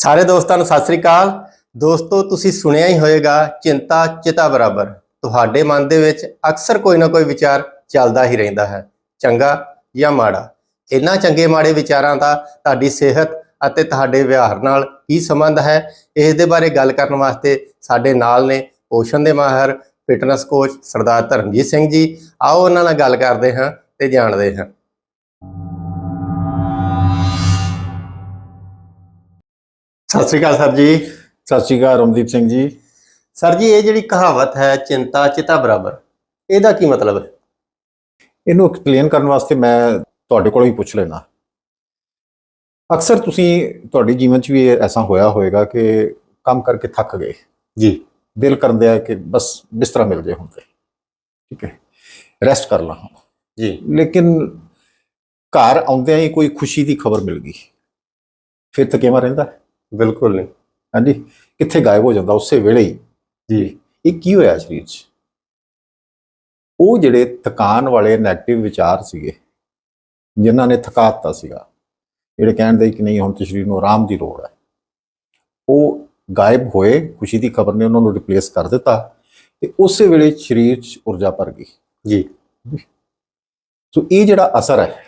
ਸਾਰੇ ਦੋਸਤਾਂ ਨੂੰ ਸਤਿ ਸ੍ਰੀ ਅਕਾਲ। ਦੋਸਤੋ, ਤੁਸੀਂ ਸੁਣਿਆ ਹੀ ਹੋਵੇਗਾ ਚਿੰਤਾ, ਚਿਤਾ ਬਰਾਬਰ। ਤੁਹਾਡੇ ਮਨ ਦੇ ਵਿੱਚ ਅਕਸਰ ਕੋਈ ਨਾ ਕੋਈ ਵਿਚਾਰ ਚੱਲਦਾ ਹੀ ਰਹਿੰਦਾ ਹੈ, ਚੰਗਾ ਜਾਂ ਮਾੜਾ। ਇਹਨਾਂ ਚੰਗੇ ਮਾੜੇ ਵਿਚਾਰਾਂ ਦਾ ਤੁਹਾਡੀ ਸਿਹਤ ਅਤੇ ਤੁਹਾਡੇ ਵਿਹਾਰ ਨਾਲ ਕੀ ਸੰਬੰਧ ਹੈ, ਇਸ ਦੇ ਬਾਰੇ ਗੱਲ ਕਰਨ ਵਾਸਤੇ ਸਾਡੇ ਨਾਲ ਨੇ ਪੋਸ਼ਣ ਦੇ ਮਾਹਰ, ਫਿਟਨੈਸ ਕੋਚ ਸਰਦਾਰ ਧਰਮਜੀਤ ਸਿੰਘ ਜੀ। ਆਓ ਉਹਨਾਂ ਨਾਲ ਗੱਲ ਕਰਦੇ ਹਾਂ ਤੇ ਜਾਣਦੇ ਹਾਂ। ਸਤਿ ਸ੍ਰੀ ਅਕਾਲ ਸਰ ਜੀ। ਸਤਿ ਸ਼੍ਰੀ ਅਕਾਲ ਰਮਦੀਪ ਸਿੰਘ ਜੀ। ਸਰ ਜੀ ਇਹ ਜਿਹੜੀ ਕਹਾਵਤ ਹੈ ਚਿੰਤਾ ਚਿਤਾ ਬਰਾਬਰ ਇਹਦਾ ਕੀ ਮਤਲਬ ਹੈ? ਇਹਨੂੰ ਐਕਸਪਲੇਨ ਕਰਨ ਵਾਸਤੇ ਮੈਂ ਤੁਹਾਡੇ ਕੋਲੋਂ ਹੀ ਪੁੱਛ ਲੈਣਾ ਅਕਸਰ ਤੁਸੀਂ ਤੁਹਾਡੇ ਜੀਵਨ 'ਚ ਵੀ ਐਸਾ ਹੋਇਆ ਹੋਵੇਗਾ ਕਿ ਕੰਮ ਕਰਕੇ ਥੱਕ ਗਏ। ਜੀ। ਦਿਲ ਕਰਦਾ ਹੈ ਕਿ ਬਸ ਬਿਸਤਰਾ ਮਿਲ ਜਾਏ ਹੁਣ ਤੇ। ਠੀਕ ਹੈ। ਰੈਸਟ ਕਰ ਲਾਂ। ਜੀ। ਲੇਕਿਨ ਘਰ ਆਉਂਦਿਆਂ ਹੀ ਕੋਈ ਖੁਸ਼ੀ ਦੀ ਖਬਰ ਮਿਲ ਗਈ। ਫਿਰ ਤਕੇਵਾ ਰਹਿੰਦਾ? ਹੈ। ਬਿਲਕੁਲ ਨਹੀਂ। ਹਾਂਜੀ ਕਿੱਥੇ ਗਾਇਬ ਹੋ ਜਾਂਦਾ ਉਸੇ ਵੇਲੇ ਹੀ। ਜੀ। ਇਹ ਕੀ ਹੋਇਆ ਸਰੀਰ 'ਚ? ਉਹ ਜਿਹੜੇ ਥਕਾਨ ਵਾਲੇ 네ਗੇਟਿਵ ਵਿਚਾਰ ਸੀਗੇ ਜਿਨ੍ਹਾਂ ਨੇ ਥਕਾ ਦਿੱਤਾ ਸੀਗਾ ਜਿਹੜੇ ਕਹਿੰਦੇ ਕਿ ਨਹੀਂ ਹੁਣ ਤੇ ਸਰੀਰ ਨੂੰ ਆਰਾਮ ਦੀ ਲੋੜ ਹੈ। ਉਹ ਗਾਇਬ ਹੋਏ ਖੁਸ਼ੀ ਦੀ ਖਬਰ ਨੇ ਉਹਨਾਂ ਨੂੰ ਰਿਪਲੇਸ ਕਰ ਦਿੱਤਾ ਤੇ ਉਸੇ ਵੇਲੇ ਸਰੀਰ 'ਚ ਊਰਜਾ ਭਰ ਗਈ। ਜੀ। ਸੋ ਇਹ ਜਿਹੜਾ ਅਸਰ ਹੈ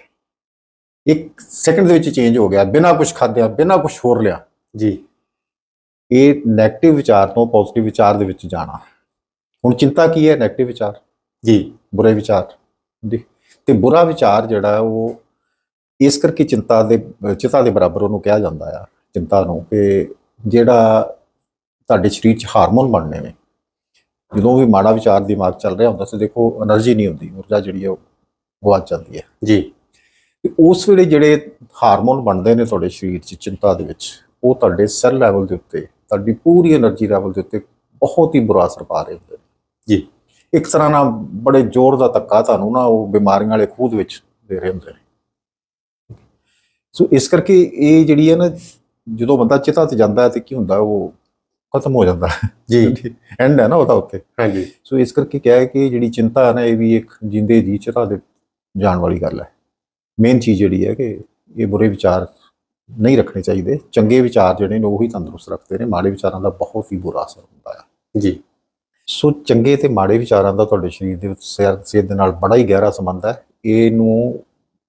ਇੱਕ ਸੈਕਿੰਡ ਦੇ ਵਿੱਚ ਚੇਂਜ ਹੋ ਗਿਆ। ਬਿਨਾਂ ਕੁਝ ਖਾਧਿਆ ਬਿਨਾਂ ਕੁਝ ਹੋਰ ਲਿਆ। ਜੀ। ਇਹ ਨੈਗੇਟਿਵ ਵਿਚਾਰ ਤੋਂ ਪੋਜ਼ਿਟਿਵ ਵਿਚਾਰ ਦੇ ਵਿੱਚ ਜਾਣਾ। ਹੁਣ ਚਿੰਤਾ ਕੀ ਹੈ ਨੈਗੇਟਿਵ ਵਿਚਾਰ? ਜੀ, ਬੁਰੇ ਵਿਚਾਰ। ਜੀ। ਤੇ ਬੁਰਾ ਵਿਚਾਰ ਜਿਹੜਾ ਉਹ ਇਸ ਕਰਕੇ ਚਿੰਤਾ ਦੇ, ਚਿਤਾ ਦੇ ਬਰਾਬਰ ਉਹਨੂੰ ਕਿਹਾ ਜਾਂਦਾ ਆ, ਚਿੰਤਾ ਨੂੰ ਕਿ ਜਿਹੜਾ ਤੁਹਾਡੇ ਸਰੀਰ 'ਚ ਹਾਰਮੋਨ ਬਣਨੇ ਨੇ। ਜਦੋਂ ਵੀ ਮਾੜਾ ਵਿਚਾਰ ਦਿਮਾਗ ਚੱਲ ਰਿਹਾ ਹੁੰਦਾ ਸੀ, ਦੇਖੋ એનર્ਜੀ ਨਹੀਂ ਹੁੰਦੀ, ਊਰਜਾ ਜਿਹੜੀ ਉਹ ਗਵਾਚ ਜਾਂਦੀ ਹੈ। ਜੀ। ਤੇ ਉਸ ਵੇਲੇ ਜਿਹੜੇ ਹਾਰਮੋਨ ਬਣਦੇ ਨੇ ਤੁਹਾਡੇ ਸਰੀਰ 'ਚ ਚਿੰਤਾ ਦੇ ਵਿੱਚ ਉਹ ਤੁਹਾਡੇ ਸੈੱਲ ਲੈਵਲ ਦੇ ਉੱਤੇ ਤੁਹਾਡੀ ਪੂਰੀ એનર્ਜੀ ਲੈਵਲ ਦੇ ਉੱਤੇ ਬਹੁਤ ਹੀ ਬੁਰਾ ਅਸਰ ਪਾ ਰਹੇ ਹੁੰਦੇ ਨੇ। ਜੀ। ਇੱਕ ਤਰ੍ਹਾਂ ਨਾਲ ਬੜੇ ਜ਼ੋਰ ਦਾ ਧੱਕਾ ਤੁਹਾਨੂੰ ਨਾ ਉਹ ਬਿਮਾਰੀਆਂ ਵਾਲੇ ਖੂਦ ਵਿੱਚ ਦੇ ਰਹੇ ਹੁੰਦੇ ਨੇ। ਸੋ ਇਸ ਕਰਕੇ ਇਹ ਜਿਹੜੀ ਹੈ ਨਾ ਜਦੋਂ ਬੰਦਾ ਚਿਤਾ ਤੇ ਜਾਂਦਾ ਤੇ ਕੀ ਹੁੰਦਾ ਉਹ ਖਤਮ ਹੋ ਜਾਂਦਾ ਜੀ। ਐਂਡ ਹੈ ਨਾ ਉਹਦਾ ਉੱਤੇ। ਹਾਂਜੀ। ਸੋ ਇਸ ਕਰਕੇ ਕਿਹਾ ਕਿ ਜਿਹੜੀ ਚਿੰਤਾ ਹੈ ਨਾ ਇਹ ਵੀ ਇੱਕ ਜਿੰਦੇ ਜੀ ਚਿਤਾ ਦੇ ਜਾਣ ਵਾਲੀ ਗੱਲ ਹੈ। ਮੇਨ ਚੀਜ਼ ਜਿਹੜੀ ਹੈ ਕਿ ਇਹ ਬੁਰੇ ਵਿਚਾਰ ਨਹੀਂ ਰੱਖਣੇ ਚਾਹੀਦੇ। ਚੰਗੇ ਵਿਚਾਰ ਜਿਹੜੇ ਨੇ ਉਹੀ ਤੰਦਰੁਸਤ ਰੱਖਦੇ ਨੇ। ਮਾੜੇ ਵਿਚਾਰਾਂ ਦਾ ਬਹੁਤ ਹੀ ਬੁਰਾ ਅਸਰ ਹੁੰਦਾ ਹੈ ਜੀ। ਸੋ ਚੰਗੇ ਤੇ ਮਾੜੇ ਵਿਚਾਰਾਂ ਦਾ ਤੁਹਾਡੇ ਸਰੀਰ ਦੇ ਵਿੱਚ ਸਿਹਤ ਦੇ ਨਾਲ ਬੜਾ ਹੀ ਗਹਿਰਾ ਸੰਬੰਧ ਹੈ। ਇਹਨੂੰ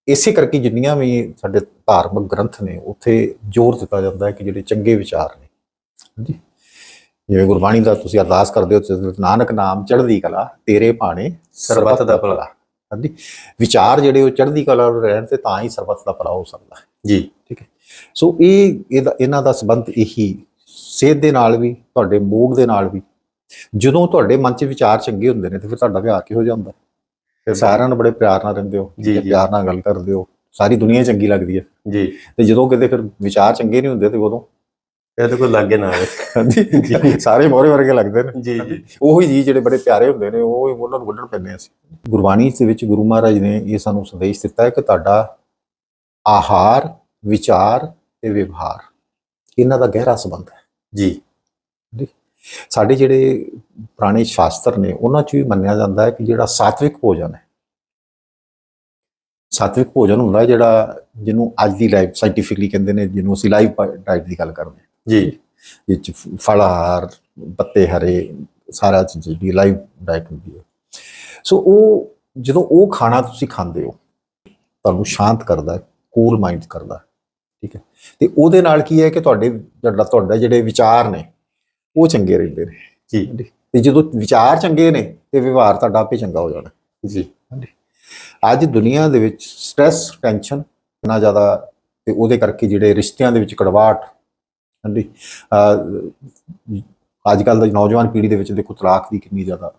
ਇਸੇ ਕਰਕੇ ਜਿੰਨੀਆਂ ਵੀ ਸਾਡੇ ਧਾਰਮਿਕ ਗ੍ਰੰਥ ਨੇ ਉੱਥੇ ਜ਼ੋਰ ਦਿੱਤਾ ਜਾਂਦਾ ਹੈ ਕਿ ਜਿਹੜੇ ਚੰਗੇ ਵਿਚਾਰ ਨੇ। ਹਾਂਜੀ। ਜਿਵੇਂ ਗੁਰਬਾਣੀ ਦਾ ਤੁਸੀਂ ਅਰਦਾਸ ਕਰਦੇ ਹੋ ਨਾਨਕ ਨਾਮ ਚੜ੍ਹਦੀ ਕਲਾ ਤੇਰੇ ਭਾਣੇ ਸਰਬੱਤ ਦਾ ਭਲਾ। ਹਾਂਜੀ। ਵਿਚਾਰ ਜਿਹੜੇ ਉਹ ਚੜ੍ਹਦੀ ਕਲਾ ਨੂੰ ਰਹਿਣ ਤੇ ਤਾਂ ਹੀ ਸਰਬੱਤ ਦਾ ਭਲਾ ਹੋ ਸਕਦਾ ਹੈ। ਜੀ। ਠੀਕ ਹੈ। ਸੋ ਇਹ ਇਹਨਾਂ ਦਾ ਸੰਬੰਧ ਇਹੀ ਸਿਹਤ ਦੇ ਨਾਲ ਵੀ ਤੁਹਾਡੇ ਮੂਡ ਦੇ ਨਾਲ ਵੀ। ਜਦੋਂ ਤੁਹਾਡੇ ਮਨ 'ਚ ਵਿਚਾਰ ਚੰਗੇ ਹੁੰਦੇ ਨੇ ਤੇ ਫਿਰ ਤੁਹਾਡਾ ਵਿਹਾਰ ਕਿਹੋ ਜਿਹਾ ਹੁੰਦਾ? ਫਿਰ ਸਾਰਿਆਂ ਨਾਲ ਬੜੇ ਪਿਆਰ ਨਾਲ ਰਹਿੰਦੇ ਹੋ ਜੀ। ਪਿਆਰ ਨਾਲ ਗੱਲ ਕਰਦੇ ਹੋ ਸਾਰੀ ਦੁਨੀਆ ਚੰਗੀ ਲੱਗਦੀ ਹੈ। ਜੀ। ਤੇ ਜਦੋਂ ਕਿਤੇ ਫਿਰ ਵਿਚਾਰ ਚੰਗੇ ਨਹੀਂ ਹੁੰਦੇ ਤੇ ਉਦੋਂ? ਇਹ ਤਾਂ ਕੋਈ ਲੱਗੇ ਨਾ ਹਾਂਜੀ। ਸਾਰੇ ਮੋਰੇ ਵਰਗੇ ਲੱਗਦੇ ਨੇ। ਜੀ ਜੀ। ਉਹੀ ਜੀ ਜਿਹੜੇ ਬੜੇ ਪਿਆਰੇ ਹੁੰਦੇ ਨੇ ਉਹ ਉਹਨਾਂ ਨੂੰ ਵੱਢਣ ਪੈਂਦੇ ਅਸੀਂ। ਗੁਰਬਾਣੀ ਦੇ ਵਿੱਚ ਗੁਰੂ ਮਹਾਰਾਜ ਨੇ ਇਹ ਸਾਨੂੰ ਸੰਦੇਸ਼ ਦਿੱਤਾ ਹੈ ਕਿ ਤੁਹਾਡਾ ਆਹਾਰ ਵਿਚਾਰ ਤੇ ਵਿਵਹਾਰ। ਇਹਨਾਂ ਦਾ ਗਹਿਰਾ ਸੰਬੰਧ ਹੈ। ਜੀ। ਸਾਡੇ ਜਿਹੜੇ ਪੁਰਾਣੇ ਸ਼ਾਸਤਰ ਨੇ ਉਹਨਾਂ 'ਚ ਵੀ ਮੰਨਿਆ ਜਾਂਦਾ ਹੈ ਕਿ ਜਿਹੜਾ ਸਾਤਵਿਕ ਭੋਜਨ ਹੈ ਸਾਤਵਿਕ ਭੋਜਨ ਹੁੰਦਾ ਹੈ ਜਿਹੜਾ ਜਿਹਨੂੰ ਅੱਜ ਦੀ ਲਾਈਫ ਸਾਇੰਟੀਫਿਕਲੀ ਕਹਿੰਦੇ ਨੇ ਜਿਹਨੂੰ ਅਸੀਂ ਲਾਈਵ ਡਾਈਟ ਦੀ ਗੱਲ ਕਰਦੇ ਹਾਂ। ਜੀ। ਜਿਹ 'ਚ ਫਲਾਹਾਰ ਪੱਤੇ ਹਰੇ ਸਾਰਾ ਚੀਜ਼ ਜਿਹੜੀ ਲਾਈਵ ਡਾਈਟ ਹੁੰਦੀ ਹੈ। ਸੋ ਉਹ ਜਦੋਂ ਉਹ ਖਾਣਾ ਤੁਸੀਂ ਖਾਂਦੇ ਹੋ ਤੁਹਾਨੂੰ ਸ਼ਾਂਤ ਕਰਦਾ ਕੂਲ ਮਾਈਂਡ ਕਰਦਾ ਠੀਕ ਹੈ। ਤੇ ਉਹਦੇ ਨਾਲ ਕੀ ਹੈ ਕਿ ਤੁਹਾਡੇ ਜਿਹੜਾ ਤੁਹਾਡਾ ਜਿਹੜੇ ਵਿਚਾਰ ਨੇ ਉਹ ਚੰਗੇ ਰਹਿੰਦੇ ਨੇ। ਜੀ। ਤੇ ਜਦੋਂ ਵਿਚਾਰ ਚੰਗੇ ਨੇ ਤੇ ਵਿਵਹਾਰ ਤੁਹਾਡਾ ਆਪੇ ਚੰਗਾ ਹੋ ਜਾਣਾ। ਜੀ। ਅੱਜ ਦੁਨੀਆ ਦੇ ਵਿੱਚ ਸਟ੍ਰੈਸ ਟੈਨਸ਼ਨ ਇੰਨਾ ਜ਼ਿਆਦਾ ਤੇ ਉਹਦੇ ਕਰਕੇ ਜਿਹੜੇ ਰਿਸ਼ਤਿਆਂ ਦੇ ਵਿੱਚ ਕੜਵਾਹਟ ਹਾਂਜੀ ਅੱਜ ਕੱਲ ਦੀ ਨੌਜਵਾਨ ਪੀੜ੍ਹੀ ਦੇ ਵਿੱਚ ਦੇਖੋ ਤਲਾਕ ਦੀ ਕਿੰਨੀ ਜ਼ਿਆਦਾ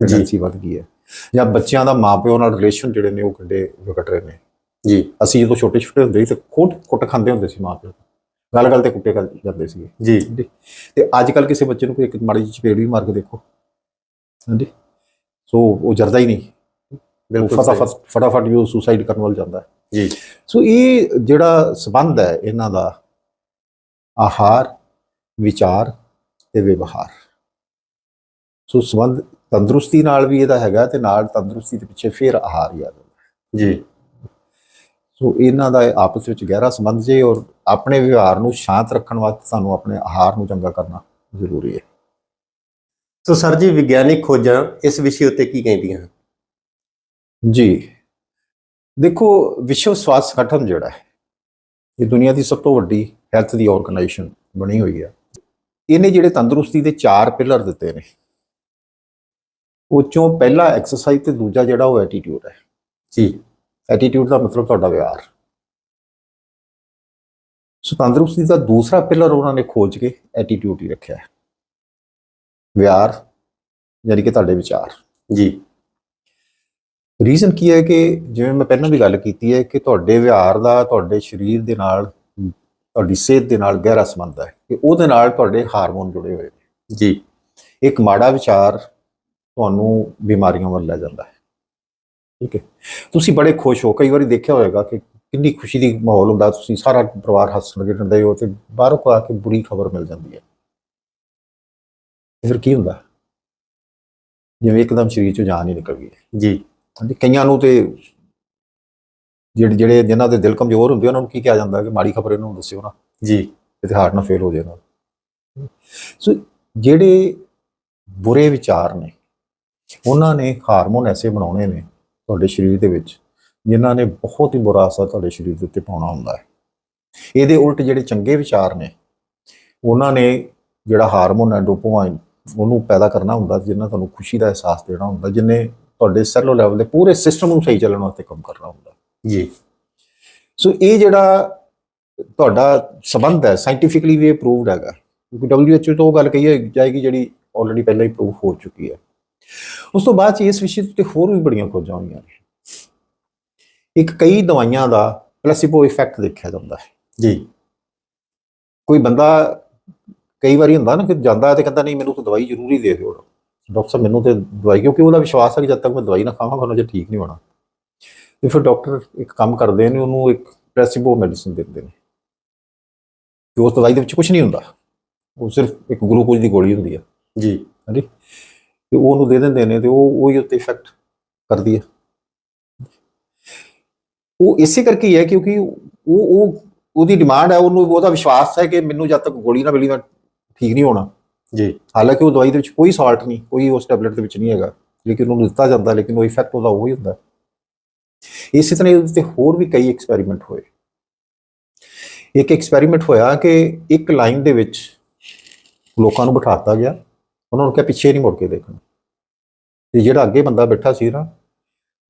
ਟੈਂਡੈਂਸੀ ਵੱਧ ਗਈ ਹੈ। ਜਾਂ ਬੱਚਿਆਂ ਦਾ ਮਾਪਿਓ ਨਾਲ ਰਿਲੇਸ਼ਨ ਜਿਹੜੇ ਨੇ ਉਹ ਕਿੱਡੇ ਵਿਗੜ ਰਹੇ ਨੇ। ਜੀ ਅਸੀਂ ਜਦੋਂ ਛੋਟੇ ਛੋਟੇ ਹੁੰਦੇ ਸੀ ਤੇ ਖੋਟ ਕੁੱਟ ਖਾਂਦੇ ਹੁੰਦੇ ਸੀ ਮਾਪਿਓ ਗੱਲ ਗੱਲ ਤੇ ਕੁੱਟੇ ਕਰ ਜਾਂਦੇ ਸੀਗੇ। ਜੀ। ਤੇ ਅੱਜ ਕੱਲ ਕਿਸੇ ਬੱਚੇ ਨੂੰ ਕੋਈ ਇੱਕ ਮਾੜੀ ਜਿਹੀ ਚਪੇੜ ਵੀ ਮਾਰ ਕੇ ਦੇਖੋ। ਹਾਂਜੀ। ਸੋ ਉਹ ਜਰਦਾ ਹੀ ਨਹੀਂ। ਬਿਲਕੁਲ। ਫਟਾਫਟ ਫਟਾਫਟ ਵੀ ਉਹ ਸੁਸਾਈਡ ਕਰਨ ਵੱਲ ਜਾਂਦਾ ਹੈ। ਜੀ। ਸੋ ਇਹ ਜਿਹੜਾ ਸਬੰਧ ਹੈ ਇਹਨਾਂ ਦਾ ਆਹਾਰ ਵਿਚਾਰ ਤੇ ਵਿਵਹਾਰ। ਸੋ ਸਬੰਧ ਤੰਦਰੁਸਤੀ ਨਾਲ ਵੀ ਇਹਦਾ ਹੈਗਾ ਤੇ ਨਾਲ ਤੰਦਰੁਸਤੀ ਦੇ ਪਿੱਛੇ ਫਿਰ ਆਹਾਰ ਹੀ ਆ ਜਾਂਦਾ ਜੀ। ਸੋ ਇਹਨਾਂ ਦਾ ਆਪਸ ਵਿੱਚ ਗਹਿਰਾ ਸੰਬੰਧ ਜੇ ਔਰ ਆਪਣੇ ਵਿਵਹਾਰ ਨੂੰ ਸ਼ਾਂਤ ਰੱਖਣ ਵਾਸਤੇ ਸਾਨੂੰ ਆਪਣੇ ਆਹਾਰ ਨੂੰ ਚੰਗਾ ਕਰਨਾ ਜ਼ਰੂਰੀ ਹੈ। ਸੋ ਸਰ ਜੀ ਵਿਗਿਆਨਿਕ ਖੋਜਾਂ ਇਸ ਵਿਸ਼ੇ ਉੱਤੇ ਕੀ ਕਹਿੰਦੀਆਂ ਹਨ? ਜੀ ਦੇਖੋ ਵਿਸ਼ਵ ਸਵਾਸਥ ਸੰਗਠਨ ਜਿਹੜਾ ਹੈ ਇਹ ਦੁਨੀਆ ਦੀ ਸਭ ਤੋਂ ਵੱਡੀ ਹੈਲਥ ਦੀ ਆਰਗੇਨਾਈਜੇਸ਼ਨ ਬਣੀ ਹੋਈ ਹੈ। ਇਹਨੇ ਜਿਹੜੇ ਤੰਦਰੁਸਤੀ ਦੇ ਚਾਰ ਪਿਲਰ ਦਿੱਤੇ ਨੇ। ਉਹ ਚੋਂ ਪਹਿਲਾ ਐਕਸਰਸਾਈਜ਼ ਤੇ ਦੂਜਾ ਜਿਹੜਾ ਉਹ ਐਟੀਟਿਊਡ ਹੈ। ਜੀ। ਐਟੀਟਿਊਡ ਦਾ ਮਤਲਬ ਤੁਹਾਡਾ ਵਿਹਾਰ। ਸੋ ਤੰਦਰੁਸਤੀ ਦਾ ਦੂਸਰਾ ਪਿਲਰ ਉਹਨਾਂ ਨੇ ਖੋਜ ਕੇ ਐਟੀਟਿਊਡ ਹੀ ਰੱਖਿਆ ਹੈ। ਵਿਹਾਰ ਯਾਨੀ ਕਿ ਤੁਹਾਡੇ ਵਿਚਾਰ। ਜੀ। ਰੀਜ਼ਨ ਕੀ ਹੈ ਕਿ ਜਿਵੇਂ ਮੈਂ ਪਹਿਲਾਂ ਵੀ ਗੱਲ ਕੀਤੀ ਹੈ ਕਿ ਤੁਹਾਡੇ ਵਿਹਾਰ ਦਾ ਤੁਹਾਡੇ ਸਰੀਰ ਦੇ ਨਾਲ ਤੁਹਾਡੀ ਸਿਹਤ ਦੇ ਨਾਲ ਗਹਿਰਾ ਸੰਬੰਧ ਹੈ ਕਿ ਉਹਦੇ ਨਾਲ ਤੁਹਾਡੇ ਹਾਰਮੋਨ ਜੁੜੇ ਹੋਏ ਨੇ। ਜੀ। ਇੱਕ ਮਾੜਾ ਵਿਚਾਰ ਤੁਹਾਨੂੰ ਬਿਮਾਰੀਆਂ ਵੱਲ ਲੈ ਜਾਂਦਾ ਹੈ। ਠੀਕ ਹੈ। ਤੁਸੀਂ ਬੜੇ ਖੁਸ਼ ਹੋ। ਕਈ ਵਾਰੀ ਦੇਖਿਆ ਹੋਵੇਗਾ ਕਿ ਕਿੰਨੀ ਖੁਸ਼ੀ ਦੀ ਮਾਹੌਲ ਹੁੰਦਾ ਤੁਸੀਂ ਸਾਰਾ ਪਰਿਵਾਰ ਹੱਸਣ ਖੇਡਦੇ ਹੋ ਤੇ ਬਾਹਰੋਂ ਆ ਕੇ ਬੁਰੀ ਖਬਰ ਮਿਲ ਜਾਂਦੀ ਹੈ। ਫਿਰ ਕੀ ਹੁੰਦਾ? ਜਿਵੇਂ ਇੱਕਦਮ ਸਰੀਰ ਚੋਂ ਜਾਨ ਹੀ ਨਿਕਲ ਗਈ ਜੀ। ਹਾਂਜੀ ਕਈਆਂ ਨੂੰ ਤੇ ਜਿਹੜੇ ਜਿਹੜੇ ਜਿਨ੍ਹਾਂ ਦੇ ਦਿਲ ਕਮਜ਼ੋਰ ਹੁੰਦੇ ਉਹਨਾਂ ਨੂੰ ਕੀ ਕਿਹਾ ਜਾਂਦਾ ਕਿ ਮਾੜੀ ਖਬਰ ਇਹਨਾਂ ਦੱਸਿਓ ਨਾ। ਜੀ। ਤੇ ਹਾਰਟ ਨਾ ਫੇਲ ਹੋ ਜਾਏਗਾ ਸੋ ਜਿਹੜੇ ਬੁਰੇ ਵਿਚਾਰ ਨੇ ਉਹਨਾਂ ਨੇ ਹਾਰਮੋਨ ਐਸੇ ਬਣਾਉਣੇ ਨੇ ਤੁਹਾਡੇ ਸਰੀਰ ਦੇ ਵਿੱਚ ਜਿਨ੍ਹਾਂ ਨੇ ਬਹੁਤ ਹੀ ਬੁਰਾ ਅਸਰ ਤੁਹਾਡੇ ਸਰੀਰ ਦੇ ਉੱਤੇ ਪਾਉਣਾ ਹੁੰਦਾ ਹੈ। ਇਹਦੇ ਉਲਟ ਜਿਹੜੇ ਚੰਗੇ ਵਿਚਾਰ ਨੇ ਉਹਨਾਂ ਨੇ ਜਿਹੜਾ ਹਾਰਮੋਨ ਹੈ ਡੋਪਾਮਾਈਨ ਉਹਨੂੰ ਪੈਦਾ ਕਰਨਾ ਹੁੰਦਾ ਜਿੰਨਾ ਤੁਹਾਨੂੰ ਖੁਸ਼ੀ ਦਾ ਅਹਿਸਾਸ ਦੇਣਾ ਹੁੰਦਾ ਜਿੰਨੇ ਤੁਹਾਡੇ ਸੈਲੋ ਲੈਵਲ ਦੇ ਪੂਰੇ ਸਿਸਟਮ ਨੂੰ ਸਹੀ ਚੱਲਣ ਵਾਸਤੇ ਕੰਮ ਕਰਨਾ ਹੁੰਦਾ ਜੀ। ਸੋ ਇਹ ਜਿਹੜਾ ਤੁਹਾਡਾ ਸਬੰਧ ਹੈ ਸਾਇੰਟੀਫਿਕਲੀ ਵੀ ਪ੍ਰੂਵਡ ਹੈਗਾ ਕਿਉਂਕਿ WHO ਤੋਂ ਉਹ ਗੱਲ ਕਹੀ ਹੈ ਜਾਏਗੀ ਜਿਹੜੀ ਆਲਰੇਡੀ ਪਹਿਲਾਂ ਹੀ ਪ੍ਰੂਫ ਹੋ ਚੁੱਕੀ ਹੈ। ਉਸ ਤੋਂ ਬਾਅਦ 'ਚ ਇਸ ਵਿਸ਼ੇ ਤੇ ਹੋਰ ਵੀ ਬੜੀਆਂ ਖੋਜਾਂ ਹੋਈਆਂ ਨੇ। ਇੱਕ ਕਈ ਦਵਾਈਆਂ ਦਾ ਪਲੇਸਿਬੋ ਇਫੈਕਟ ਦੇਖਿਆ ਜਾਂਦਾ ਹੈ। ਜੀ। ਕੋਈ ਬੰਦਾ ਕਈ ਵਾਰੀ ਹੁੰਦਾ ਨਾ ਕਿ ਜਾਂਦਾ ਤੇ ਕਹਿੰਦਾ ਨਹੀਂ ਮੈਨੂੰ ਤਾਂ ਦਵਾਈ ਜ਼ਰੂਰੀ ਦੇ ਦਿਓ ਡਾਕਟਰ ਸਾਹਿਬ ਮੈਨੂੰ ਤੇ ਦਵਾਈ ਕਿਉਂਕਿ ਉਹਦਾ ਵਿਸ਼ਵਾਸ ਹੈ ਕਿ ਜਦ ਤੱਕ ਮੈਂ ਦਵਾਈ ਨਾ ਖਾਵਾਂਗਾ ਉਹਨਾਂ ਜੇ ਠੀਕ ਨਹੀਂ ਹੋਣਾ। ਤੇ ਫਿਰ ਡਾਕਟਰ ਇੱਕ ਕੰਮ ਕਰਦੇ ਨੇ ਉਹਨੂੰ ਇੱਕ ਪਲੇਸਿਬੋ ਮੈਡੀਸਿਨ ਦਿੰਦੇ ਨੇ। ਤੇ ਉਸ ਦਵਾਈ ਦੇ ਵਿੱਚ ਕੁਝ ਨਹੀਂ ਹੁੰਦਾ। ਉਹ ਸਿਰਫ ਇੱਕ ਗਲੂਕੋਜ਼ ਦੀ ਗੋਲੀ ਹੁੰਦੀ ਹੈ ਜੀ। ਹਾਂਜੀ। ਤੇ ਉਹ ਉਹਨੂੰ ਦੇ ਦਿੰਦੇ ਨੇ ਤੇ ਉਹ ਉਹੀ ਉੱਤੇ ਇਫੈਕਟ ਕਰਦੀ ਹੈ। ਉਹ ਇਸੇ ਕਰਕੇ ਹੀ ਹੈ ਕਿਉਂਕਿ ਉਹ ਉਹ ਉਹਦੀ ਡਿਮਾਂਡ ਹੈ ਉਹਨੂੰ ਉਹਦਾ ਵਿਸ਼ਵਾਸ ਹੈ ਕਿ ਮੈਨੂੰ ਜਦ ਤੱਕ ਗੋਲੀ ਨਾ ਮਿਲੀ ਮੈਂ ਠੀਕ ਨਹੀਂ ਹੋਣਾ। ਜੀ। ਹਾਲਾਂਕਿ ਉਹ ਦਵਾਈ ਦੇ ਵਿੱਚ ਕੋਈ ਸਾਲਟ ਨਹੀਂ ਕੋਈ ਉਸ ਟੈਬਲੇਟ ਦੇ ਵਿੱਚ ਨਹੀਂ ਹੈਗਾ ਲੇਕਿਨ ਉਹਨੂੰ ਦਿੱਤਾ ਜਾਂਦਾ ਲੇਕਿਨ ਉਹ ਇਫੈਕਟ ਉਹਦਾ ਉਹੀ ਹੁੰਦਾ। ਇਸੇ ਤਰ੍ਹਾਂ ਇਹਦੇ ਤੇ ਹੋਰ ਵੀ ਕਈ ਐਕਸਪੈਰੀਮੈਂਟ ਹੋਏ। ਇੱਕ ਐਕਸਪੈਰੀਮੈਂਟ ਹੋਇਆ ਕਿ ਇੱਕ ਲਾਈਨ ਦੇ ਵਿੱਚ ਲੋਕਾਂ ਨੂੰ ਬਿਠਾਤਾ ਗਿਆ। ਉਹਨਾਂ ਨੂੰ ਕਿਹਾ ਪਿੱਛੇ ਨਹੀਂ ਮੁੜ ਕੇ ਦੇਖਣਾ। ਤੇ ਜਿਹੜਾ ਅੱਗੇ ਬੰਦਾ ਬੈਠਾ ਸੀ ਨਾ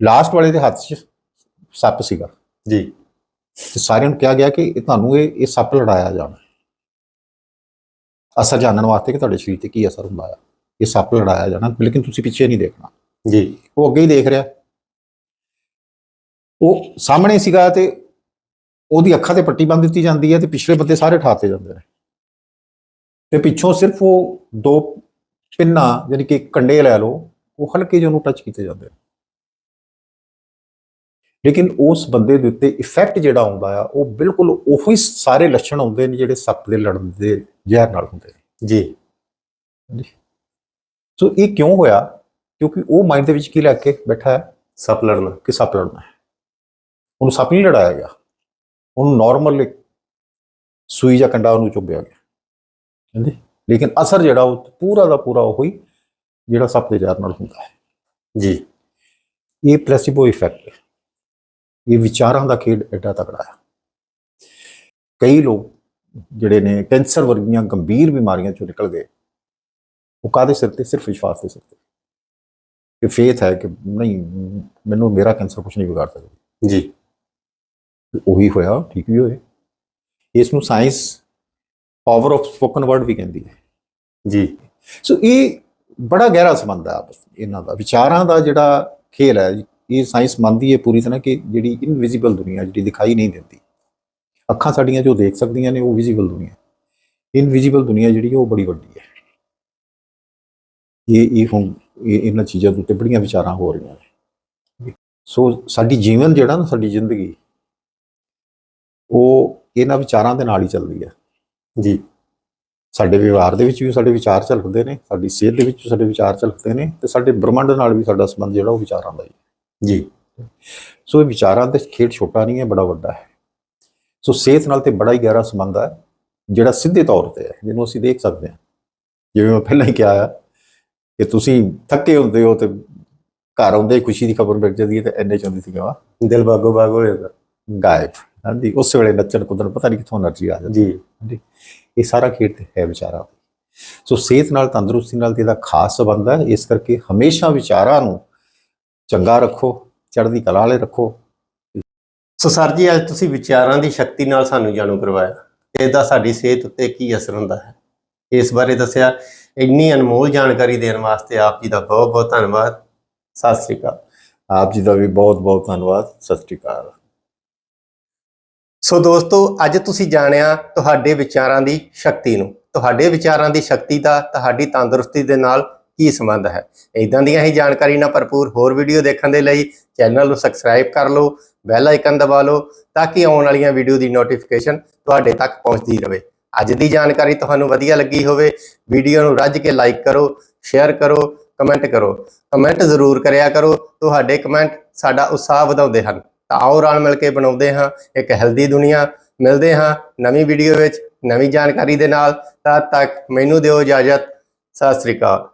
ਲਾਸਟ ਵਾਲੇ ਦੇ ਹੱਥ 'ਚ ਸੱਪ ਸੀਗਾ। ਜੀ। ਤੇ ਸਾਰਿਆਂ ਨੂੰ ਕਿਹਾ ਗਿਆ ਕਿ ਇਹ ਤੁਹਾਨੂੰ ਇਹ ਇਹ ਸੱਪ ਲੜਾਇਆ ਜਾਣਾ। ਅਸਰ ਜਾਣਨ ਵਾਸਤੇ ਕਿ ਤੁਹਾਡੇ ਸਰੀਰ ਤੇ ਕੀ ਅਸਰ ਹੁੰਦਾ ਹੈ ਇਹ ਸੱਪ ਲੜਾਇਆ ਜਾਣਾ ਲੇਕਿਨ ਤੁਸੀਂ ਪਿੱਛੇ ਨਹੀਂ ਦੇਖਣਾ। ਜੀ। ਉਹ ਅੱਗੇ ਹੀ ਦੇਖ ਰਿਹਾ। ਉਹ ਸਾਹਮਣੇ ਸੀਗਾ ਤੇ ਉਹਦੀ ਅੱਖਾਂ ਤੇ ਪੱਟੀ ਬੰਨ ਦਿੱਤੀ ਜਾਂਦੀ ਹੈ ਤੇ ਪਿਛਲੇ ਬੰਦੇ ਸਾਰੇ ਠਾਤੇ ਜਾਂਦੇ ਨੇ। ਤੇ ਪਿੱਛੋਂ ਸਿਰਫ ਉਹ ਦੋ ਪਿੰਨਾ ਯਾਨੀ ਕਿ ਕੰਡੇ ਲੈ ਲਓ ਉਹ ਹਲਕੇ ਜਿਹੇ ਉਹਨੂੰ ਟੱਚ ਕੀਤੇ ਜਾਂਦੇ ਨੇ। ਲੇਕਿਨ ਉਸ ਬੰਦੇ ਦੇ ਉੱਤੇ ਇਫੈਕਟ ਜਿਹੜਾ ਆਉਂਦਾ ਆ ਉਹ ਬਿਲਕੁਲ ਉਹੀ ਸਾਰੇ ਲੱਛਣ ਆਉਂਦੇ ਨੇ ਜਿਹੜੇ ਸੱਪ ਦੇ ਲੜਨ ਦੇ ਜ਼ਹਿਰ ਨਾਲ ਹੁੰਦੇ ਨੇ। ਜੀ। ਸੋ ਇਹ ਕਿਉਂ ਹੋਇਆ? ਕਿਉਂਕਿ ਉਹ ਮਾਈਂਡ ਦੇ ਵਿੱਚ ਕੀ ਲੈ ਕੇ ਬੈਠਾ ਹੈ? ਸੱਪ ਲੜਨਾ। ਕਿ ਸੱਪ ਲੜਨਾ ਹੈ। ਉਹਨੂੰ ਸੱਪ ਨਹੀਂ ਲੜਾਇਆ ਗਿਆ। ਉਹਨੂੰ ਨਾਰਮਲ ਇੱਕ ਸੂਈ ਜਾਂ ਕੰਡਾ ਉਹਨੂੰ ਚੁੱਭਿਆ ਗਿਆ। ਹਾਂਜੀ। ਲੇਕਿਨ ਅਸਰ ਜਿਹੜਾ ਉਹ ਪੂਰਾ ਦਾ ਪੂਰਾ ਉਹੀ ਜਿਹੜਾ ਸੱਪ ਦੇ ਜ਼ਹਿਰ ਨਾਲ ਹੁੰਦਾ ਹੈ। ਜੀ। ਇਹ ਪਲੇਸਿਬੋ ਇਫੈਕਟ ਹੈ। ਇਹ ਵਿਚਾਰਾਂ ਦਾ ਖੇਡ ਐਡਾ ਤਕੜਾ ਹੈ। ਕਈ ਲੋਕ ਜਿਹੜੇ ਨੇ ਕੈਂਸਰ ਵਰਗੀਆਂ ਗੰਭੀਰ ਬਿਮਾਰੀਆਂ ਚੋਂ ਨਿਕਲ ਗਏ। ਉਹ ਕਾਦੇ ਸਿਰ ਤੇ? ਸਿਰਫ ਵਿਸ਼ਵਾਸ ਦੇ ਸਿਰ ਤੇ। ਕਿ ਫੇਥ ਹੈ ਕਿ ਨਹੀਂ ਮੈਨੂੰ ਮੇਰਾ ਕੈਂਸਰ ਕੁਝ ਨਹੀਂ ਵਿਗਾੜ ਸਕਦਾ। ਜੀ। ਉਹੀ ਹੋਇਆ ਠੀਕ ਵੀ ਹੋਏ। ਇਸ ਨੂੰ science power of spoken word ਵੀ ਕਹਿੰਦੀ ਹੈ। ਜੀ। ਸੋ ਇਹ ਬੜਾ ਗਹਿਰਾ ਸੰਬੰਧ ਹੈ ਆਪਸ ਇਹਨਾਂ ਦਾ। ਵਿਚਾਰਾਂ ਦਾ ਜਿਹੜਾ ਖੇਲ ਹੈ ਇਹ ਸਾਇੰਸ ਮੰਨਦੀ ਹੈ ਪੂਰੀ ਤਰ੍ਹਾਂ ਕਿ ਜਿਹੜੀ ਇਨਵਿਜ਼ੀਬਲ ਦੁਨੀਆ ਜਿਹੜੀ ਦਿਖਾਈ ਨਹੀਂ ਦਿੰਦੀ। ਅੱਖਾਂ ਸਾਡੀਆਂ ਜੋ ਦੇਖ ਸਕਦੀਆਂ ਨੇ ਉਹ ਵਿਜ਼ੀਬਲ ਦੁਨੀਆ ਇਨਵਿਜ਼ੀਬਲ ਦੁਨੀਆ ਜਿਹੜੀ ਉਹ ਬੜੀ ਵੱਡੀ ਹੈ। ਇਹ ਇਹ ਹੁਣ ਇਹ ਇਹਨਾਂ ਚੀਜ਼ਾਂ ਦੇ ਉੱਤੇ ਬੜੀਆਂ ਵਿਚਾਰਾਂ ਹੋ ਰਹੀਆਂ ਨੇ। ਸੋ ਸਾਡੀ ਜੀਵਨ ਜਿਹੜਾ ਨਾ ਸਾਡੀ ਜ਼ਿੰਦਗੀ ਉਹ ਇਹਨਾਂ ਵਿਚਾਰਾਂ ਦੇ ਨਾਲ ਹੀ ਚੱਲਦੀ ਹੈ। ਜੀ। ਸਾਡੇ ਵਿਵਹਾਰ ਦੇ ਵਿੱਚ ਵੀ ਸਾਡੇ ਵਿਚਾਰ ਝਲਕਦੇ ਨੇ, ਸਾਡੀ ਸਿਹਤ ਦੇ ਵਿੱਚ ਵੀ ਸਾਡੇ ਵਿਚਾਰ ਝਲਕਦੇ ਨੇ ਤੇ ਸਾਡੇ ਬ੍ਰਹਮੰਡ ਨਾਲ ਵੀ ਸਾਡਾ ਸੰਬੰਧ ਜਿਹੜਾ ਉਹ ਵਿਚਾਰਾਂ ਦਾ ਹੀ ਹੈ। ਜੀ। ਸੋ ਇਹ ਵਿਚਾਰਾਂ ਦੇ ਖੇਡ ਛੋਟਾ ਨਹੀਂ ਹੈ, ਬੜਾ ਵੱਡਾ ਹੈ। ਸੋ ਸਿਹਤ ਨਾਲ ਤੇ ਬੜਾ ਹੀ ਗਹਿਰਾ ਸੰਬੰਧ ਹੈ, ਜਿਹੜਾ ਸਿੱਧੇ ਤੌਰ ਤੇ ਹੈ, ਜਿਹਨੂੰ ਅਸੀਂ ਦੇਖ ਸਕਦੇ ਹਾਂ। ਜਿਵੇਂ ਮੈਂ ਪਹਿਲਾਂ ਹੀ ਕਿਹਾ ਆ ਕਿ ਤੁਸੀਂ ਥੱਕੇ ਹੁੰਦੇ ਹੋ ਤੇ ਘਰ ਆਉਂਦੇ ਹੀ ਖੁਸ਼ੀ ਦੀ ਖਬਰ ਮਿਲ ਜਾਂਦੀ ਹੈ ਤੇ ਐਨੇ ਚਾਹੁੰਦੀ ਸੀ ਗਾ ਦਿਲ ਬਾਗੋ ਬਾਗ ਹੋ ਜਾਂਦਾ। ਗਾਇਬ। ਹਾਂਜੀ ਉਸ ਵੇਲੇ ਨੱਚਣ ਕੁੱਦਣ ਪਤਾ ਨਹੀਂ ਕਿੱਥੋਂ એનર્ਜੀ ਆ ਜਾਂਦੀ। ਜੀ। ਹਾਂਜੀ ਇਹ ਸਾਰਾ ਖੇਡ ਤੇ ਹੈ ਵਿਚਾਰਾ ਸੋ ਸਿਹਤ ਨਾਲ ਤੰਦਰੁਸਤੀ ਨਾਲ ਤੇ ਇਹਦਾ ਖਾਸ ਸਬੰਧ ਹੈ। ਇਸ ਕਰਕੇ ਹਮੇਸ਼ਾ ਵਿਚਾਰਾਂ ਨੂੰ ਚੰਗਾ ਰੱਖੋ ਚੜ੍ਹਦੀ ਕਲਾ ਵਾਲੇ ਰੱਖੋ। ਸੋ ਸਰ ਜੀ ਅੱਜ ਤੁਸੀਂ ਵਿਚਾਰਾਂ ਦੀ ਸ਼ਕਤੀ ਨਾਲ ਸਾਨੂੰ ਜਾਣੂ ਕਰਵਾਇਆ। ਇਹਦਾ ਸਾਡੀ ਸਿਹਤ ਉੱਤੇ ਕੀ ਅਸਰ ਹੁੰਦਾ ਹੈ? ਇਸ ਬਾਰੇ ਦੱਸਿਆ। ਇੰਨੀ ਅਨਮੋਲ ਜਾਣਕਾਰੀ ਦੇਣ ਵਾਸਤੇ ਆਪ ਜੀ ਦਾ ਬਹੁਤ ਬਹੁਤ ਧੰਨਵਾਦ। ਸਤਿ ਸ੍ਰੀ ਅਕਾਲ। ਆਪ ਜੀ ਦਾ ਵੀ ਬਹੁਤ ਬਹੁਤ ਧੰਨਵਾਦ। ਸਤਿ ਸ੍ਰੀ ਅਕਾਲ। ਸੋ ਦੋਸਤੋ, ਅੱਜ ਤੁਸੀਂ ਜਾਣਿਆ ਤੁਹਾਡੇ ਵਿਚਾਰਾਂ ਦੀ ਸ਼ਕਤੀ ਨੂੰ। ਤੁਹਾਡੇ ਵਿਚਾਰਾਂ ਦੀ ਸ਼ਕਤੀ ਦਾ ਤੁਹਾਡੀ ਤੰਦਰੁਸਤੀ ਦੇ ਨਾਲ ਕੀ ਸੰਬੰਧ ਹੈ? ਇਦਾਂ ਦੀਆਂ ਹੀ ਜਾਣਕਾਰੀ ਨਾਲ ਭਰਪੂਰ ਹੋਰ ਵੀਡੀਓ ਦੇਖਣ ਦੇ ਲਈ ਚੈਨਲ ਨੂੰ ਸਬਸਕ੍ਰਾਈਬ ਕਰ ਲਓ ਬੈਲ ਆਈਕਨ ਦਬਾ ਲਓ, ਤਾਂ ਕਿ ਆਉਣ ਵਾਲੀਆਂ ਵੀਡੀਓ ਦੀ ਨੋਟੀਫਿਕੇਸ਼ਨ ਤੁਹਾਡੇ ਤੱਕ ਪਹੁੰਚਦੀ ਰਹੇ। ਅੱਜ ਦੀ ਜਾਣਕਾਰੀ ਤੁਹਾਨੂੰ ਵਧੀਆ ਲੱਗੀ ਹੋਵੇ, ਵੀਡੀਓ ਨੂੰ ਰੱਜ ਕੇ ਲਾਈਕ ਕਰੋ ਸ਼ੇਅਰ ਕਰੋ ਕਮੈਂਟ ਕਰੋ। ਕਮੈਂਟ ਜ਼ਰੂਰ ਕਰਿਆ ਕਰੋ, ਤੁਹਾਡੇ ਕਮੈਂਟ ਸਾਡਾ ਉਤਸ਼ਾਹ ਵਧਾਉਂਦੇ ਹਨ। ਆਓ ਰਲ ਮਿਲ ਕੇ ਬਣਾਉਂਦੇ ਹਾਂ, ਇੱਕ ਹੈਲਦੀ ਦੁਨੀਆ ਮਿਲਦੇ ਹਾਂ ਨਵੀਂ ਵੀਡੀਓ ਵਿੱਚ, ਨਵੀਂ ਜਾਣਕਾਰੀ ਦੇ ਨਾਲ, ਤਦ ਤੱਕ ਮੈਨੂੰ ਦਿਓ ਇਜਾਜ਼ਤ, ਸਤਿ ਸ੍ਰੀ ਅਕਾਲ।